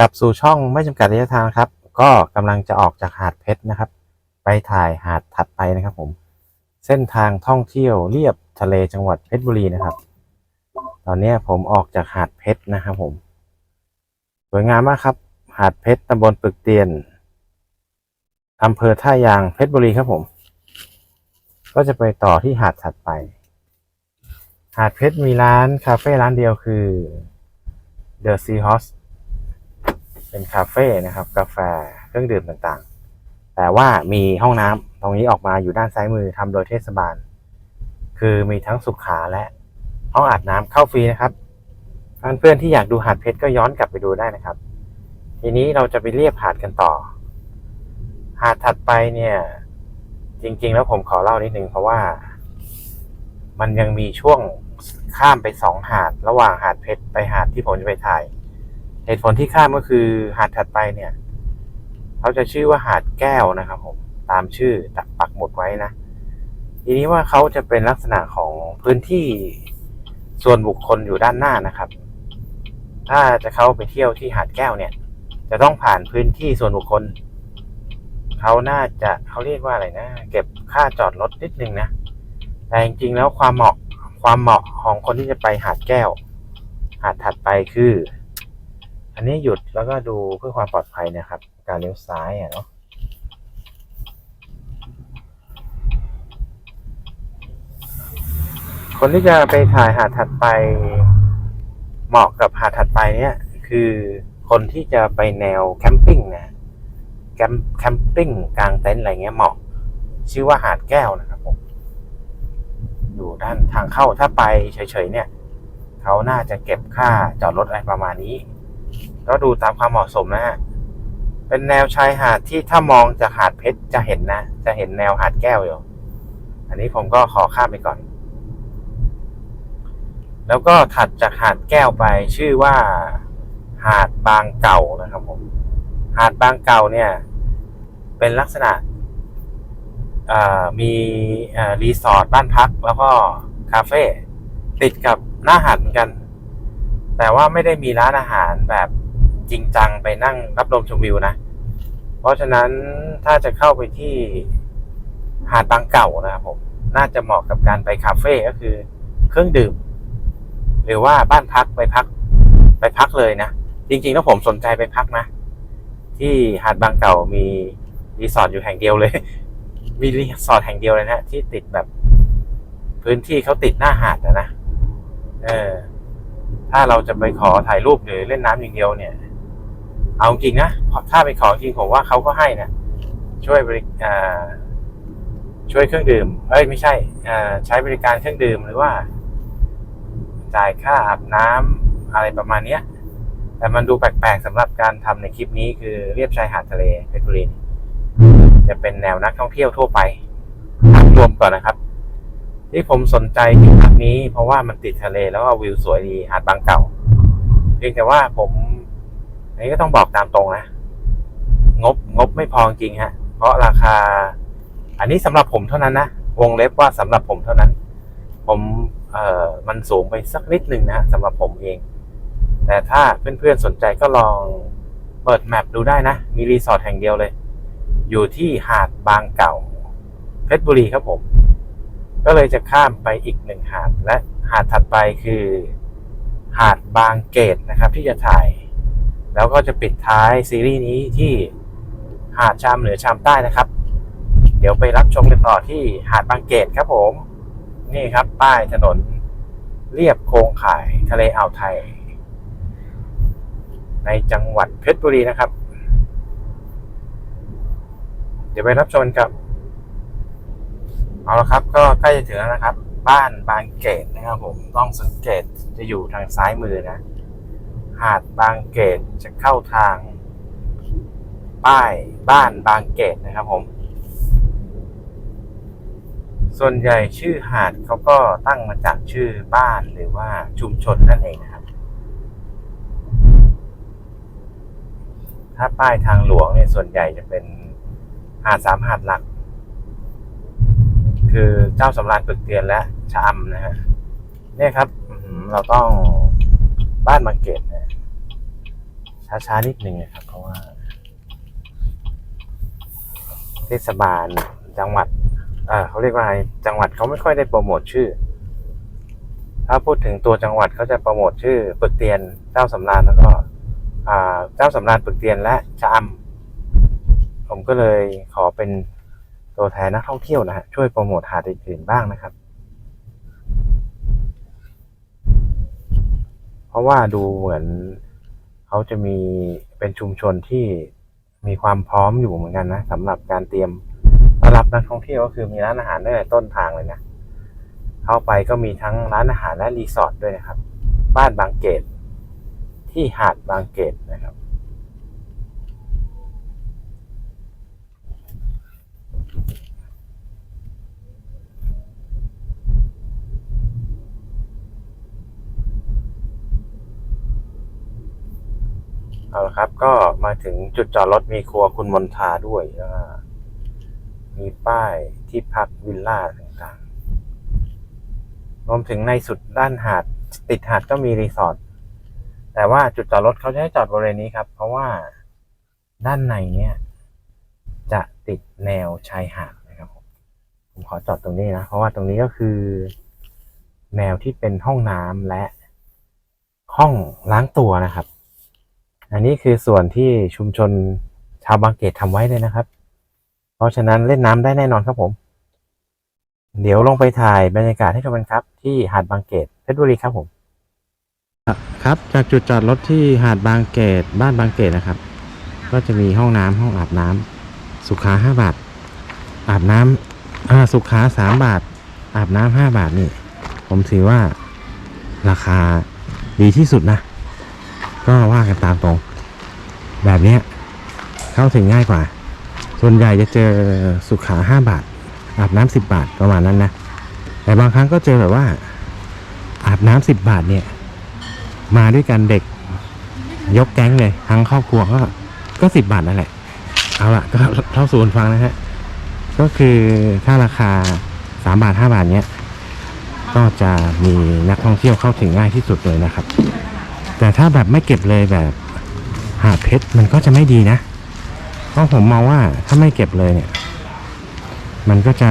กลับสู่ช่องไม่จำกัดระยะทางครับ ก็กำลังจะออกจากหาดเพชรนะครับ ไปถ่ายหาดถัดไปนะครับผม เส้นทางท่องเที่ยวเรียบทะเลจังหวัดเพชรบุรีนะครับ ตอนนี้ผมออกจากหาดเพชรนะครับผม สวยงามมากครับ หาดเพชรตำบลปึกเตียนอำเภอท่ายางเพชรบุรีครับผม ก็จะไปต่อที่หาดถัดไป หาดเพชรมีร้านคาเฟ่ร้านเดียวคือ The Seahorse เป็นคาเฟ่นะครับ กาแฟเครื่องดื่มต่างๆ แต่ว่ามีห้องน้ำตรงนี้ออกมาอยู่ด้านซ้ายมือทำโดยเทศบาล คือมีทั้งสุขาและห้องอาบน้ำเข้าฟรีนะครับเพื่อนๆที่อยากดูหาดเพชรก็ย้อนกลับไปดูได้นะครับ ทีนี้เราจะไปเรียบหาดกันต่อ หาดถัดไปเนี่ย จริง ๆ แล้วผมขอเล่านิดนึงเพราะว่า มันยังมีช่วงข้ามไปสองหาด ระหว่างหาดเพชรไปหาดที่ผมจะไปถ่าย เหตุผลที่ข้ามก็คือหาดถัดไปเนี่ยเขาจะชื่อว่าหาดแก้วนะครับผมตามชื่อตักปักหมุดไว้นะ ทีนี้ว่าเขาจะเป็นลักษณะของพื้นที่ส่วนบุคคลอยู่ด้านหน้านะครับ ถ้าจะเข้าไปเที่ยวที่หาดแก้วเนี่ย จะต้องผ่านพื้นที่ส่วนบุคคลเขาน่าจะเขาเรียกว่าอะไรนะ เก็บค่าจอดรถนิดนึงนะแต่จริงๆแล้วความเหมาะความเหมาะของคนที่จะไปหาดแก้ว หาดถัดไปคือ อันนี้หยุดแล้วก็ดูเพื่อความปลอดภัยนะครับ การเลี้ยวซ้ายอะเนาะคนที่จะไปถ่ายหาดถัดไปเหมาะกับหาดถัดไปเนี่ย คือคนที่จะไปแนวแคมปิ้งนะแคมแคมปิ้งกลางเต็นท์อะไรเงี้ยเหมาะ ชื่อว่าหาดแก้วนะครับผมอยู่ด้านทางเข้าถ้าไปเฉยๆเนี่ย เขาน่าจะเก็บค่าจอดรถอะไรประมาณนี้ ก็ดูตามความเหมาะสมนะฮะ เป็นแนวชายหาดที่ถ้ามองจากหาดเพชรจะเห็นนะ จะเห็นแนวหาดแก้วอยู่ อันนี้ผมก็ขอข้ามไปก่อน แล้วก็ถัดจากหาดแก้วไปชื่อว่าหาดบางเก่านะครับผม หาดบางเก่าเนี่ย เป็นลักษณะมีรีสอร์ทบ้านพัก แล้วก็คาเฟ่ติดกับหน้าหาดเหมือนกัน แต่ว่าไม่ได้มีร้านอาหารแบบ จริงจังไปนั่งรับลมชมวิวนะ เพราะฉะนั้นถ้าจะเข้าไปที่หาดบางเก่านะครับผม น่าจะเหมาะกับการไปคาเฟ่ก็คือเครื่องดื่ม หรือว่าบ้านพักไปพัก ไปพักเลยนะ จริงๆแล้วผมสนใจไปพักนะ ที่หาดบางเก่ามีรีสอร์ทอยู่แห่งเดียวเลย มีรีสอร์ทแห่งเดียวเลยนะที่ติดแบบ พื้นที่เขาติดหน้าหาดนะนะเออถ้าเราจะไปขอถ่ายรูปหรือเล่นน้ำอย่างเดียวเนี่ย เอาจริงนะถ้าไปขอจริงผมว่าเขาก็ให้นะช่วยบริช่วยเครื่องดื่มเอ้ยไม่ใช่ใช้บริการเครื่องดื่มหรือว่า จ่ายค่าอาบน้ำอะไรประมาณเนี้ย แต่มันดูแปลกๆสำหรับการทำในคลิปนี้คือเรียบชายหาดทะเลเพชรบุรีจะเป็นแนวนักท่องเที่ยวทั่วไปรวมก่อนนะครับ ที่ผมสนใจที่พักนี้เพราะว่ามันติดทะเลแล้วก็วิวสวยดีหาดบางเก่าเพียงแต่ว่าผม อันนี้ก็ต้องบอกตามตรงนะ งบงบไม่พอจริงฮะ เพราะราคา อันนี้สำหรับผมเท่านั้นนะ วงเล็บว่าสำหรับผมเท่านั้น ผมเอ่อมันสูงไปสักนิดหนึ่งนะสำหรับผมเอง แต่ถ้าเพื่อนๆสนใจก็ลองเปิดแมปดูได้นะ มีรีสอร์ทแห่งเดียวเลย อยู่ที่หาดบางเก่า เพชรบุรีครับผม ก็เลยจะข้ามไปอีกหนึ่งหาดและหาดถัดไปคือ หาดบางเกตนะครับที่จะถ่าย แล้วก็จะปิดท้ายซีรีส์นี้ที่หาดชามเหนือชามใต้นะครับ เดี๋ยวไปรับชมกันต่อที่หาดบางเกตครับผม นี่ครับป้ายถนนเรียบโครงข่ายทะเลอ่าวไทย ในจังหวัดเพชรบุรีนะครับ เดี๋ยวไปรับชมกับ เอาละครับ ก็ใกล้จะถึงแล้วนะครับ บ้านบางเกตนะครับผมต้องสังเกตจะอยู่ทางซ้ายมือนะ หาดบางเกตจะเข้าทาง ป้ายบ้านบางเกตนะครับผม ส่วนใหญ่ชื่อหาดเขาก็ตั้งมาจากชื่อบ้านหรือว่าชุมชนนั่นเองนะครับ ถ้าป้ายทางหลวงเนี่ยส่วนใหญ่จะเป็นหาดสามหาดหลัก คือเจ้าสำราญปึกเตียนและชะอำนะฮะเนี่ยครับเราต้องบ้านบางเกตนะ ช้าๆนิดหนึ่งนะครับ เพราะว่า เทศบาลจังหวัดเเขาเรียกว่าอะไรจังหวัดเขาไม่ค่อยได้โปรโมทชื่อ ถ้าพูดถึงตัวจังหวัดเขาจะโปรโมทชื่อปึกเตียนเจ้าสำราญแล้วก็เจ้าสำราญปึกเตียนและชะอำผมก็เลยขอเป็นตัวแทนนักท่องเที่ยวนะฮะช่วยโปรโมทหาดอื่นๆบ้างนะครับ เพราะว่าดูเหมือน เขาจะมีเป็นชุมชนที่มีความพร้อมอยู่เหมือนกันนะสำหรับการเตรียมต้อนรับนักท่องเที่ยวก็คือมีร้านอาหารตั้งแต่ต้นทางเลยนะเข้าไปก็มีทั้งร้านอาหารและรีสอร์ทด้วยนะครับ บ้านบางเกตที่หาดบางเกตนะครับ เอาละครับ ก็มาถึงจุดจอดรถมีครัวคุณมนทาด้วยมีป้ายที่พักวิลล่าต่างๆรวมถึงในสุดด้านหาด ติดหาดก็มีรีสอร์ทแต่ว่าจุดจอดรถเขาจะให้จอดบริเวณนี้ครับ เพราะว่าด้านในเนี่ย จะติดแนวชายหาดนะครับผมผมขอจอดตรงนี้นะ เพราะว่าตรงนี้ก็คือ แนวที่เป็นห้องน้ำและห้องล้างตัวนะครับ อันนี้คือส่วนที่ชุมชนชาวบางเกตทำไว้เลยนะครับ เพราะฉะนั้นเล่นน้ำได้แน่นอนครับผม เดี๋ยวลงไปถ่ายบรรยากาศให้ชมกันครับ ที่หาดบางเกตเพชรบุรีครับผมครับจากจุดจอดรถที่หาดบางเกตบ้านบางเกตนะครับ ก็จะมีห้องน้ำห้องอาบน้ำสุขาห้าบาท อาบน้ำอ่าสุขาสามบาท อาบน้ำห้าบาทนี่ ผมถือว่าราคาดีที่สุดนะ ก็ว่ากันตามตรง แบบนี้เข้าถึงง่ายกว่า ส่วนใหญ่จะเจอสุขาห้าบาท อาบน้ำสิบบาทประมาณนั้นนะ แต่บางครั้งก็เจอแบบว่า อาบน้ำสิบบาทเนี่ย มาด้วยกันเด็ก ยกแก๊งเลยทั้งครอบครัวก็ก็สิบบาทนั่นแหละ เอาละก็เท่าสู่กันฟังนะฮะ ก็คือถ้าราคาสามบาทห้าบาทเนี้ยก็จะมีนักท่องเที่ยวเข้าถึงง่ายที่สุดเลยนะครับ แต่ถ้าแบบไม่เก็บเลยแบบ หาเพชรมันก็จะไม่ดีนะ เพราะผมมองว่าถ้าไม่เก็บเลยเนี่ย มันก็จะ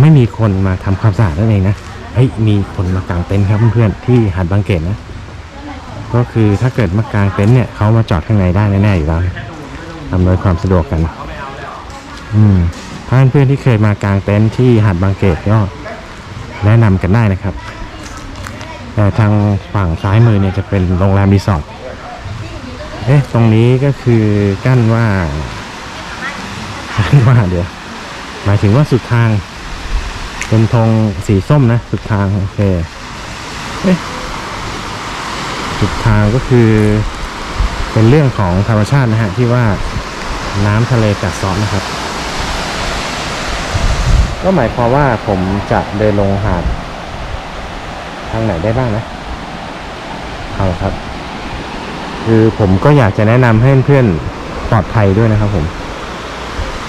ไม่มีคนมาทำความสะอาดนั่นเองนะเฮ้ยมีคนมากางเต็นท์ครับเพื่อนๆที่หาดบางเกตนะ ก็คือถ้าเกิดมากางเต็นท์เนี่ยเขามาจอดข้างในได้แน่ๆอยู่แล้วนะอำนวยความสะดวกกัน อืมถ้าเพื่อนๆที่เคยมากางเต็นท์ที่หาดบางเกตก็แนะนำกันได้นะครับ แต่ทางฝั่งซ้ายมือเนี่ยจะเป็นโรงแรมรีสอร์ท เอ๊ะ ตรงนี้ก็คือกั้นว่ากั้นว่าเดี๋ยว หมายถึงว่าสุดทาง เป็นธงสีส้มนะ สุดทางโอเค เอ๊ะ สุดทางก็คือ เป็นเรื่องของธรรมชาตินะฮะ ที่ว่าน้ำทะเลกัดเซาะนะครับ ก็หมายความว่าผมจะเดินลงหาด ทางไหนได้บ้างนะเอาละครับ คือผมก็อยากจะแนะนำให้เพื่อนปลอดภัยด้วยนะครับ ผม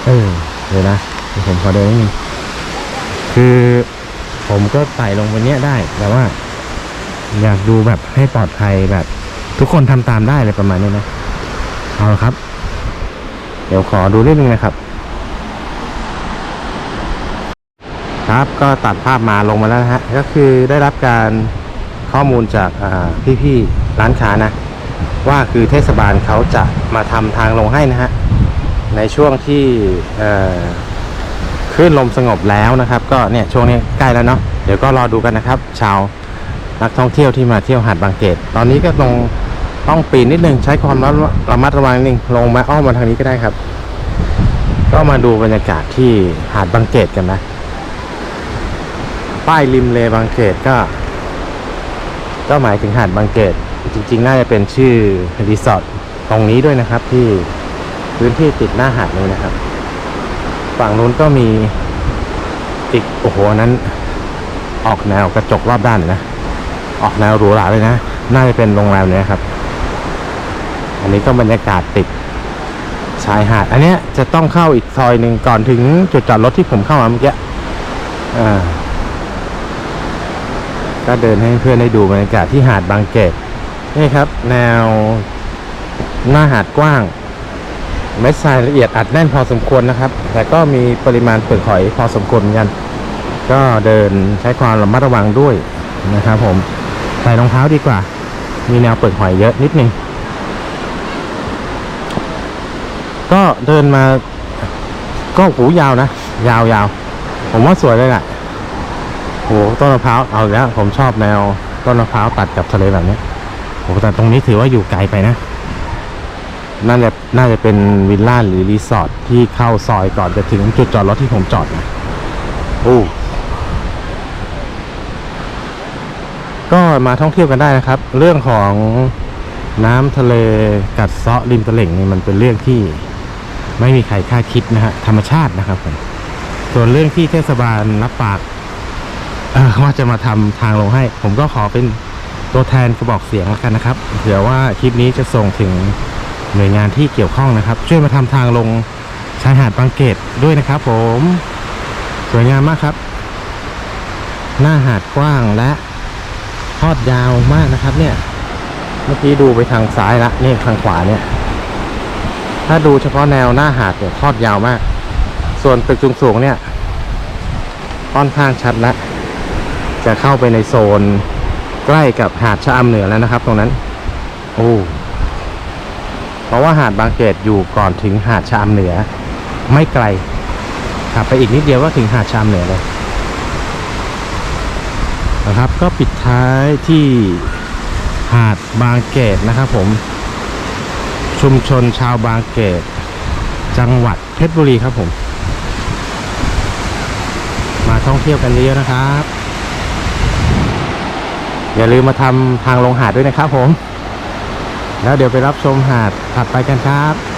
เออเดี๋ยวนะเดี๋ยวผมขอเดินนิดนึงคือผมก็ไต่ลงไปเนี้ยได้ แต่ว่า อยากดูแบบให้ปลอดภัยแบบ ทุกคนทำตามได้เลยประมาณนี้นะเอาละครับ เดี๋ยวขอดูนิดนึงนะครับ ครับก็ตัดภาพมาลงมาแล้วนะฮะก็คือได้รับการข้อมูลจากอ่พี่ๆร้านค้านะ ว่าคือเทศบาลเขาจะมาทำทางลงให้นะฮะในช่วงที่เอ่อคลื่นลมสงบแล้วนะครับ ก็เนี่ยช่วงนี้ใกล้แล้วเนาะเดี๋ยวก็รอดูกันนะครับ ชาวนักท่องเที่ยวที่มาเที่ยวหาดบางเกตตอนนี้ก็ต้องต้องปีนนิดนึงใช้ความระระมัดระวังนิดนึงลงมาอ้อมมาทางนี้ก็ได้ครับ ก็มาดูบรรยากาศที่หาดบางเกตกันนะ ป้ายริมเลบางเกตก็ ก็หมายถึงหาดบางเกตจริงๆ น่าจะเป็นชื่อรีสอร์ทตรงนี้ด้วยนะครับ ที่พื้นที่ติดหน้าหาดเลยนะครับ ฝั่งนู้นก็มีอีกโอ้โหนั้น ออกแนวกระจกรอบด้านเลยนะ ออกแนวหรูหราเลยนะ น่าจะเป็นโรงแรมเลยครับ อันนี้ก็บรรยากาศติดชายหาด อันเนี้ยจะต้องเข้าอีกซอยหนึ่งก่อนถึงจุดจอดรถที่ผมเข้ามาเมื่อกี้อ่า ก็เดินให้เพื่อนได้ดูบรรยากาศที่หาดบางเกตนี่ครับ แนวหน้าหาดกว้างเม็ดทรายละเอียดอัดแน่นพอสมควรนะครับ แต่ก็มีปริมาณเปลือกหอยพอสมควรเหมือนกัน ก็เดินใช้ความระมัดระวังด้วยนะครับผมใส่รองเท้าดีกว่า มีแนวเปลือกหอยเยอะนิดนึงก็เดินมาก็หูยาวนะ ยาวยาวๆผมว่าสวยเลยแหละ โหต้นมะพร้าวเอาอีกแล้วผมชอบแนวต้นมะพร้าวตัดกับทะเลแบบนี้โหแต่ตรงนี้ถือว่าอยู่ไกลไปนะน่าจะน่าจะเป็นวิลล่าหรือรีสอร์ทที่เข้าซอยก่อนจะถึงจุดจอดรถที่ผมจอดนะโอ้ก็มาท่องเที่ยวกันได้นะครับ เรื่องของน้ำทะเลกัดเซาะริมตลิ่งนี่มันเป็นเรื่องที่ไม่มีใครคาดคิดนะฮะธรรมชาตินะครับผมส่วนเรื่องที่เทศบาลรับปากเอ่อ ว่าจะมาทำทางลงให้ ผมก็ขอเป็นตัวแทนกระบอกเสียงแล้วกันนะครับเผื่อว่าคลิปนี้จะส่งถึงหน่วยงานที่เกี่ยวข้องนะครับ ช่วยมาทำทางลงชายหาดบางเกตด้วยนะครับ ผมสวยงามมากครับ หน้าหาดกว้างและทอดยาวมากนะครับ เนี่ย เมื่อกี้ดูไปทางซ้ายละนี่ทางขวาเนี่ย ถ้าดูเฉพาะแนวหน้าหาดเนี่ยทอดยาวมาก ส่วนตึกสูงๆเนี่ยค่อนข้างชัดละ จะเข้าไปในโซน ใกล้กับหาดชะอำเหนือแล้วนะครับ ตรงนั้น โอ้เพราะว่าหาดบางเกตอยู่ก่อนถึงหาดชามเหนือ ไม่ไกลขับไปอีกนิดเดียวก็ถึงหาดชามเหนือเลยนะครับ ก็ปิดท้ายที่หาดบางเกตนะครับ ผม ชุมชนชาวบางเกต จังหวัดเพชรบุรีครับผม มาท่องเที่ยวกันเยอะๆนะครับ อย่าลืมมาทำทางลงหาดด้วยนะครับผม แล้วเดี๋ยวไปรับชมหาดถัดไปกันครับ